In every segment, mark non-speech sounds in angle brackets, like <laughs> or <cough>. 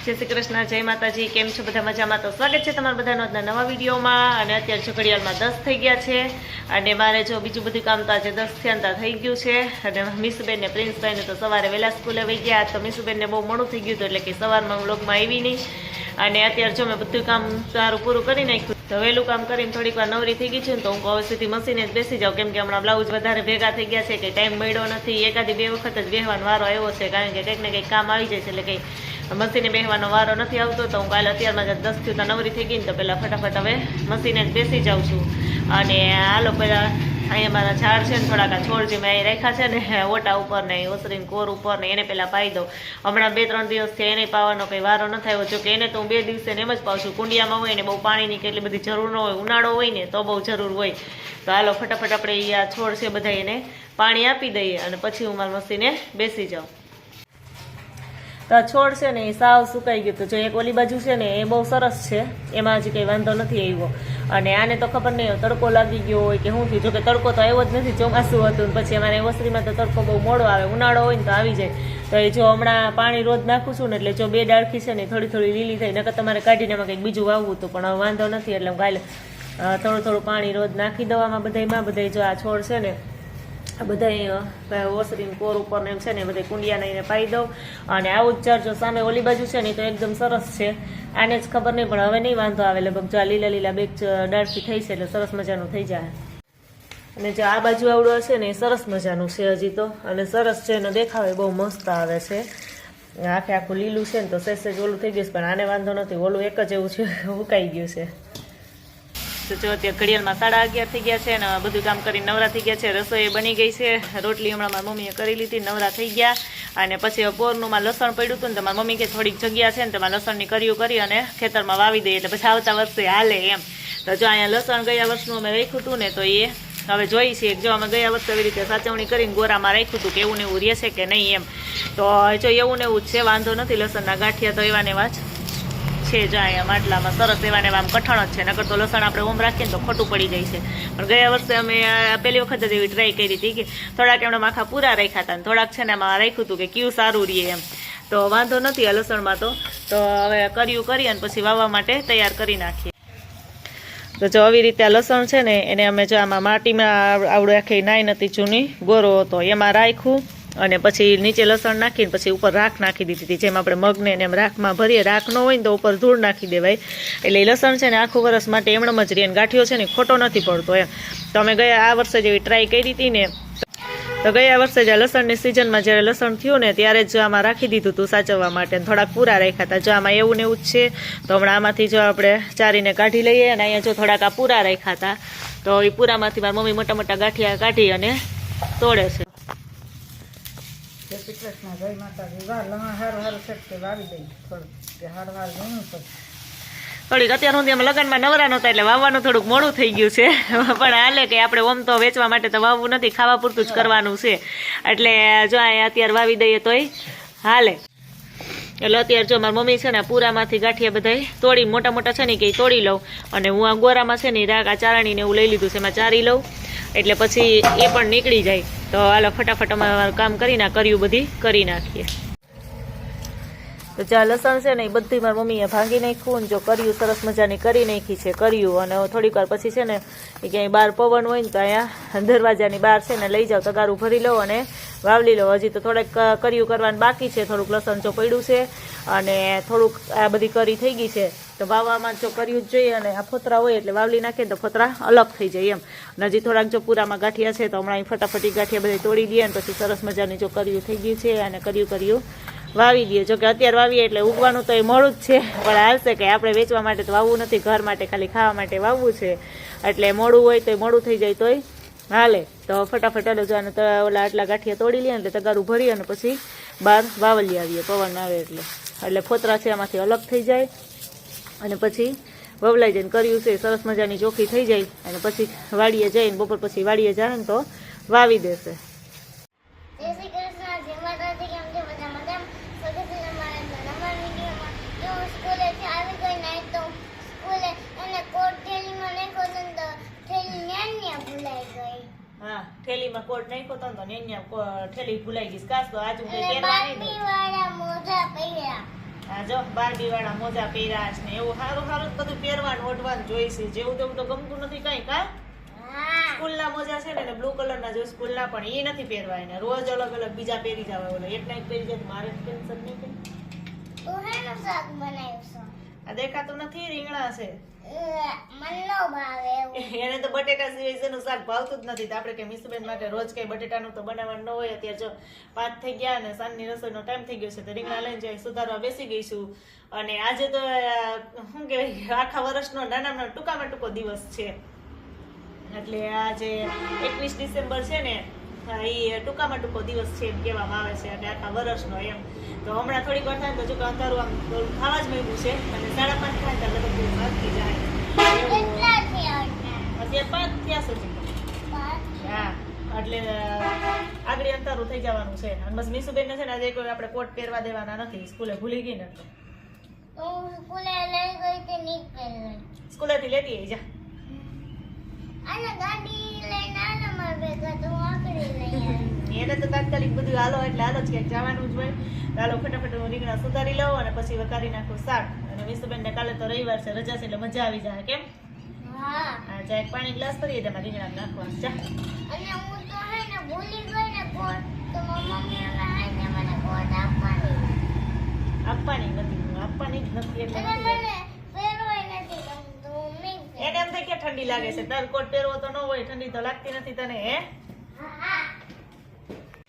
જય શ્રી કૃષ્ણ, જય માતાજી, કેમ છો બધા મજામાં? તો સ્વાગત છે તમારા બધાનો આજના નવા વિડીયોમાં. અને અત્યારે જો ઘડિયાળમાં દસ થઈ ગયા છે. અને મારે જો બીજું બધું કામ તો આજે દસ થયા થઈ ગયું છે. અને મીસુબેન ને પ્રિન્સભાઈને તો સવારે વહેલા સ્કૂલે વહી ગયા. તો મીસુબેનને બહુ મોડું થઈ ગયું હતું, એટલે કે સવારમાં હું લોકમાં આવી નહીં. અને અત્યારે જો મેં બધું કામ સારું પૂરું કરી નાખ્યું. તો કામ કરીને થોડીક વાર નવરી થઈ ગઈ છે ને તો હું હવે સુધી મશીને જ બેસી જાઉં. કેમ કે હમણાં બ્લાઉઝ વધારે ભેગા થઈ ગયા છે કે ટાઈમ મળ્યો નથી. એકાદી બે વખત જ બેહવાનો વારો આવ્યો છે, કારણ કે કંઈક ને કંઈક કામ આવી જાય છે, એટલે કંઈ મશીને બેસવાનો વારો નથી આવતો તો હું કાલે અત્યારમાં જ દસ થયું નવરી થઈ ગઈ ને તો પહેલાં ફટાફટ હવે મશીને જ બેસી જાઉં છું. અને હાલો પહેલાં અહીંયા મારા ઝાડ છે ને થોડાક છોડ જે મેં રાખ્યા છે ને, ઓટા ઉપર ને ઓસરીને કોર ઉપર ને એને પહેલાં પાઈ દઉં. હમણાં બે ત્રણ દિવસથી એને પાવાનો કંઈ વારો ન થયો, જો કે એને તો હું બે દિવસે એમ જ પાઉં છું. કુંડિયામાં હોય ને બહુ પાણીની કેટલી બધી જરૂર ન હોય, ઉનાળો હોય ને તો બહુ જરૂર હોય. તો હાલો ફટાફટ આપણે આ છોડ છે બધા એને પાણી આપી દઈએ અને પછી હું મારા મસીને બેસી જાઉં. તો આ છોડ છે ને એ સાવ સુકાઈ ગયું. તો જો એક ઓલી બાજુ છે ને એ બહુ સરસ છે. એમાં હજી કંઈ વાંધો નથી આવ્યો. અને આને તો ખબર નહીં તડકો લાગી ગયો હોય કે શું થયું? જોકે તડકો તો આવ્યો જ નથી, ચોમાસું હતું પછી અમારે વસ્ત્રીમાં તો તડકો બહુ મોડો આવે, ઉનાળો હોય ને તો આવી જાય. તો એ જો હમણાં પાણી રોજ નાખું છું ને એટલે જો બે ડાળખી છે ને થોડી થોડી લીલી થઈ, નકર તમારે કાઢીને એમાં કંઈક બીજું વાવવું હતું, પણ વાંધો નથી, એટલે હું કાલે થોડું થોડું પાણી રોજ નાખી દવામાં બધાયમાં. બધાય જો આ છોડ છે ને બધા ઓસરીને કોર ઉપર ને એમ છે ને બધા કુંડિયા એને પાઈ દઉં. અને આવું જ જો સામે ઓલી બાજુ છે ને તો એકદમ સરસ છે. આને જ ખબર નહીં, પણ હવે નહીં વાંધો આવે. લગભગ જો આ લીલા લીલા બેગ ડાળથી થઈ છે એટલે સરસ મજાનું થઈ જાય. અને જો આ બાજુ આવડું હશે ને એ સરસ મજાનું છે હજી તો. અને સરસ છે અને દેખાવે બહુ મસ્ત આવે છે. આખે આખું લીલું છે ને તો સેજ સેજ ઓલું થઈ ગયું છે, પણ આને વાંધો નથી. ઓલું એક જ એવું છે, <laughs> ઉકાઈ ગયું છે. જો અત્યારે ઘડિયાળમાં સાડા અગિયાર થઈ ગયા છે અને બધું કામ કરીને નવરા થઈ ગયા છે. રસોઈ બની ગઈ છે. રોટલી હમણાં મારી મમ્મીએ કરી લીધી, નવરા થઈ ગયા. અને પછી બોરનું માં લસણ પડ્યું હતું ને તો મારી મમ્મી કે થોડીક જગ્યા છે ને તમારે લસણની કર્યું કરી અને ખેતરમાં વાવી દઈએ. એટલે પછી આવતા વર્ષે હાલે એમ. તો જો અહીંયા લસણ ગયા વર્ષનું અમે રાખ્યું હતું ને તો એ હવે જોઈ છીએ જો અમે ગયા વર્ષે એવી રીતે સાચવણી કરીને ગોરામાં રાખ્યું હતું કે એવું ને એવું રહેશે કે નહીં એમ. તો જો એવું ને એવું જ છે, વાંધો નથી, લસણના ગાંઠિયા તો એવા ને છે જ અહીંયા માટલામાં. સરસ એવા ને આમ કઠણ જ છે. નકર તો લસણ આપણે ઓમ રાખીએ તો ખોટું પડી જાય છે. પણ ગયા વર્ષે અમે પહેલી વખત જ એવી ટ્રાય કરી હતી કે થોડાક એમણે માખા પૂરા રાખ્યા હતા ને થોડાક છે ને એમાં રાખ્યું હતું કે કયું સારું રહે એમ. તો વાંધો નથી આ લસણમાં તો. તો હવે કર્યું કરી અને પછી વાવવા માટે તૈયાર કરી નાખીએ. તો જો આવી રીતે આ લસણ છે ને એને અમે જો આમાં માટીમાં આવડે આખી નાઈ નથી જૂની ગોરો હતો. એમાં રાખ્યું. અને પછી નીચે લસણ નાખીને પછી ઉપર રાખ નાખી દીધી હતી. જેમ આપણે મગને એમ રાખમાં ભરીએ, રાખ ન હોય ને તો ઉપર ધૂળ નાખી દેવાય. એટલે લસણ છે ને આખું વરસ માટે એમણમ જ રહે અને ગાંઠિયો છે ને ખોટો નથી પડતો એમ. તો અમે ગયા આ વર્ષે જેવી ટ્રાય કરી હતી ને. તો ગયા વર્ષે જે લસણની સિઝનમાં જ્યારે લસણ થયું ને ત્યારે જ આમાં રાખી દીધું હતું સાચવવા માટે થોડાક પૂરા રાખ્યા હતા. જો આમાં એવું ને એવું જ છે, તો હમણાં આમાંથી જો આપણે ચારીને કાઢી લઈએ અને અહીંયા જો થોડાક આ પૂરા રાખ્યા હતા. તો એ પૂરામાંથી મારી મમ્મી મોટા મોટા ગાંઠિયા કાઢી અને તોડે છે. જય શ્રી કૃષ્ણ, જય માતાજી. વાર લણા હાર હાર છે વાવી દઈ થોડું કે હાર વાર ઘણું છે. થોડીક અત્યાર સુધી અમે લગ્નમાં નવરા નહોતા એટલે વાવવાનું થોડુંક મોડું થઈ ગયું છે. પણ હાલે કે આપણે ઓમ તો વેચવા માટે તો વાવવું નથી, ખાવા પૂરતું જ કરવાનું છે. એટલે જો અહીંયા અત્યારે વાવી દઈએ તોય હાલે. એટલે અત્યારે જો મારી મમ્મી છે ને પૂરામાંથી ગાંઠિયા બધા તોડી, મોટા મોટા છે ને કે તોડી લઉં. અને હું આ ગોરામાં છે ને રાગ, આ ચારણીને એવું લઈ લીધું છે, એમાં ચારી લઉં. એટલે પછી એ પણ નીકળી જાય. તો હાલો ફટાફટ અમારું કામ કરીને કર્યું બધી, કરી નાખીએ. તો જ્યાં લસણ છે ને એ બધી મારી મમ્મીએ ભાંગી નાખ્યું જો કર્યું, સરસ મજાની કરી નાખી છે, કર્યું. અને થોડીક વાર પછી છે ને એ ક્યાંય બહાર પવન હોય ને તો અહીંયા દરવાજાની બહાર છે ને લઈ જાઓ, તગારું ભરી લો અને વાવલી લો. હજી તો થોડાક કર્યું કરવાનું બાકી છે. થોડુંક લસણ જો છે અને થોડુંક આ બધી કરી થઈ ગઈ છે. તો વાવવામાં જો કર્યું જ જોઈએ અને આ ફોતરા હોય એટલે વાવલી નાખીએ ને તો ફોતરા અલગ થઈ જાય એમ. અને હજી થોડાક જો પૂરામાં ગાંઠિયા છે તો હમણાં ફટાફટી ગાંઠિયા બધા તોડી દઈએ અને પછી સરસ મજાની જો કર્યું થઈ ગયું છે અને કર્યું કર્યું વાવી દઈએ. જોકે અત્યારે વાવીએ એટલે ઉગવાનું તો એ મોડું જ છે, પણ હાલશે કે આપણે વેચવા માટે તો વાવવું નથી, ઘર માટે ખાલી ખાવા માટે વાવવું છે. એટલે મોડું હોય તો મોડું થઈ જાય તોય હાલે. તો ફટાફટ હલો જવાનું તો, ઓલા આટલા ગાંઠિયા તોડી લઈએ એટલે તગારું ભરી અને પછી બહાર વાવલી આવીએ. પવન આવે એટલે. એટલે ફોતરા છે એમાંથી અલગ થઈ જાય. અને પછી વવલાઈ જઈને કર્યું છે સરસ મજાની ચોખ્ખી થઈ જાય અને પછી વાડીએ જઈને બપોર પછી વાડીએ જાય ને તો વાવી દેશે. જય શ્રી કૃષ્ણ જય માતાજી કેમ છે? બધા મજામાં સ્વાગત છે તમારા નવા વિડીયોમાં જો હું સ્કૂલેથી આવી ગઈ ને તો સ્કૂલે એને કોટ થેલીમાં નાખ્યો હતો ને તો થેલી ન્યા ને ન્યા ભૂલાઈ ગઈ. હા થેલીમાં કોટ નાખ્યો તો ને તો ને ઠેલી ભૂલાઈ ગઈ કાસ તો આજુ કઈ પહેરવા નહીં વાળા મોજા પહેર્યા. જો બારબી વાળા મોજા પહેર્યા છે ને એવું સારું સારું બધું પહેરવાનું ઓઢવાનું જોઈશે જેવું તેવું તો ગમતું નથી કઈ કા? સ્કૂલના મોજા છે ને એને બ્લુ કલરના જો સ્કૂલના પણ એ નથી પહેરવા એને રોજ અલગ અલગ બીજા પહેરી જવા ઓલો એક નાઈટ પહેરી જાય મારે ટેન્શન નહીં કે આ દેખાતું નથી રીંગણા છે. એને તો બટેટા સિવાય શેનું શાક ભાવતું જ નથી. તો આપણે કે મિસુબેન માટે રોજ કઈ બટેટાનું તો બનાવવાનું ન હોય. અત્યારે જો પાંચ થઈ ગયા અને સાંજની રસોઈનો ટાઈમ થઈ ગયો છે. તો રીંગણા લઈને જાય સુધારવા બેસી ગઈ છું અને આજે તો શું કહેવાય આખા વર્ષનો નાનામાં ટૂંકામાં ટૂંકો દિવસ છે. એટલે આજે એકવીસ ડિસેમ્બર છે ને એ ટૂંકામાં ટૂંકો દિવસ છે એમ કહેવામાં આવે છે અને આખા વર્ષનો એમ. તો હમણાં થોડીક વાર થાય તો જો અંધારું આમ થોડું ખાવા જ માંડ્યું છે અને સાડા પાંચ થાય એટલે બધું ભાગી જાય? અત્યારે પાંચ થયા સુધી હા એટલે આગળ અંધારું થઈ જવાનું છે. અને બસ મીસુબેન છે ને આજે કોઈ આપણે કોટ પહેરવા દેવાના નથી સ્કૂલે ભૂલી ગઈ ને સ્કૂલે લઈ ગઈ તે નીકળી સ્કૂલેથી લેતી આવી જા. અને ગાડી લઈને આના માર ભેગા તો હું આકડી લઈ આવી એને તો તાત્કાલિક બધું હાલો એટલે હાલો જ ક્યાંક જવાનું જ હોય. તો હાલો ફટાફટ રીંગણા સુધારી લઉં અને પછી વઘારી નાખું શાક. અને મીસુબેન ને કાલે તો રવિવાર છે રજા છે એટલે મજા આવી જાય કેમ? હા. ચા એક પાણી ગ્લાસ ભરીએ તેમાં રીંગણા નાખવા ચા અને હું તો હે ને ભૂલી ગઈ ને કોટ તો મમ્મી હવે ને મને કોટ આપવાની. આપવાની નથી આપવાની જ નથી એટલે. એને એમ થાય કે ઠંડી લાગે છે. તાર કોટ પહેરવો તો ન હોય ઠંડી તો લાગતી નથી તને હા?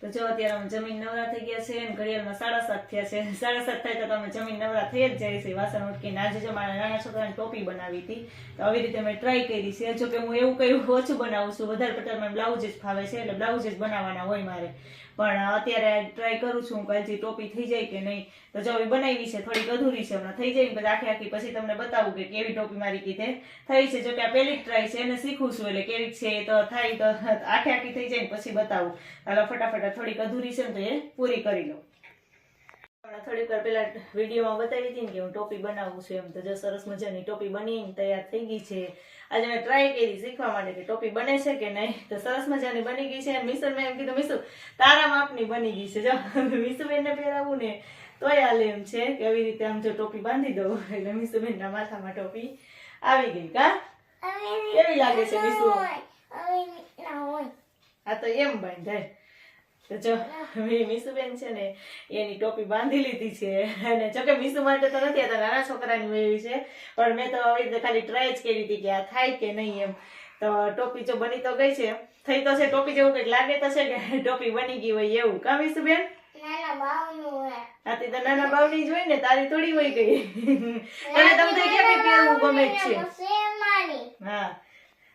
તો જો અત્યારે અમે જમીન નવરા થઈ ગયા છે અને ઘડિયાળમાં સાડા સાત થયા છે. <laughs> સાડા સાત થાય તો તમે જમીન નવરા થઈ જ જાય છે. વાસણ ઉટકીને આજે જો મારા નાના છોકરાની ટોપી બનાવી હતી. તો આવી રીતે મેં ટ્રાય કરી છે. જો કે હું એવું કયું ઓછું બનાવું છું. વધારે પટારમાં બ્લાઉઝ જ ફાવે છે એટલે બ્લાઉઝ જ બનાવવાના હોય મારે. પણ અત્યારે ટ્રાય કરું છું કાલથી ટોપી થઈ જાય કે નહીં. તો જો હવે બનાવી છે, થોડીક અધૂરી છે, હમણાં થઈ જાય પછી આખી આખી પછી તમને બતાવું કે કેવી ટોપી મારી કીધે. થઈ છે જો કે આ પહેલી ટ્રાય છે, એને શીખું છું એટલે કેવી છે તો થાય તો આખે આખી થઈ જાય પછી બતાવું. હાલો, ફટાફટ થોડીક અધૂરી છે ને તો એ પૂરી કરી લઉં હમણાં થોડીક વાર પેલા વિડીયોમાં બતાવી હતી ને કે હું ટોપી બનાવું છું એમ. તો જો સરસ મજાની ટોપી બની તૈયાર થઈ ગઈ છે. આજે મેં ટ્રાય કરી શીખવા માટે કે ટોપી બને છે કે નહીં. તો સરસ મજાની બની ગઈ છે. અને મિસર મેં એમ કીધું મિસુ તારા માપની બની ગઈ છે. જો મિસુબેનને પહેરાવું ને તોય હાલે એમ છે કે આવી રીતે આમ જો ટોપી બાંધી દઉં. એટલે મિસુબેનના માથામાં ટોપી આવી ગઈ કા? કેવી લાગે છે મિસુ આ તો એમ બાંધાય તો જો મીસુબેન છે ને એની ટોપી બાંધી લીધી છે. અને જો કે મીસુ માટે તો નથી આ નાના છોકરાની મેળવી છે. પણ મેં તો હવે ખાલી ટ્રાય જ કરી હતી કે આ થાય કે નહીં એમ. તો ટોપી જો બની તો ગઈ છે. થઈ તો છે ટોપી જેવું કંઈક લાગે તો છે કે ટોપી બની ગઈ હોય એવું. કા મીસુબેન? બાવનું તો નાના બાવની જ હોય ને તારી થોડી હોય ગઈ. તને તમને કેમ પહેરવું ગમે છે? હા.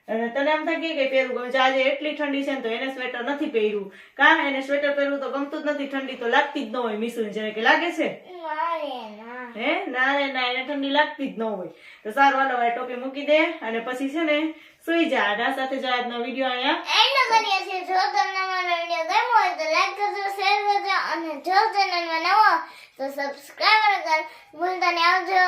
તને એમ થાય કે પહેરવું ગમે છે. આજે એટલી ઠંડી છે ને તો એને સ્વેટર નથી પહેર્યું. કા એને સ્વેટર પહેરવું તો ગમતું જ નથી. ઠંડી તો લાગતી જ ન હોય મિસુન. જેને કે લાગે છે? હે? ના રે, ના, એને ઠંડી લાગતી જ ન હોય. તો સારું, હાલો, હવે ટોપી મૂકી દે અને પછી છે ને સુઈ જા. આ સાથે જો આજનો વીડિયો અહીંયા એન્ડ કરીએ છીએ. જો તમને મારો વીડિયો ગમ્યો હોય તો લાઈક કરજો, શેર કરજો અને જો ચેનલમાં નવો તો સબસ્ક્રાઈબર કર ભૂલતા નહીં. આવજો.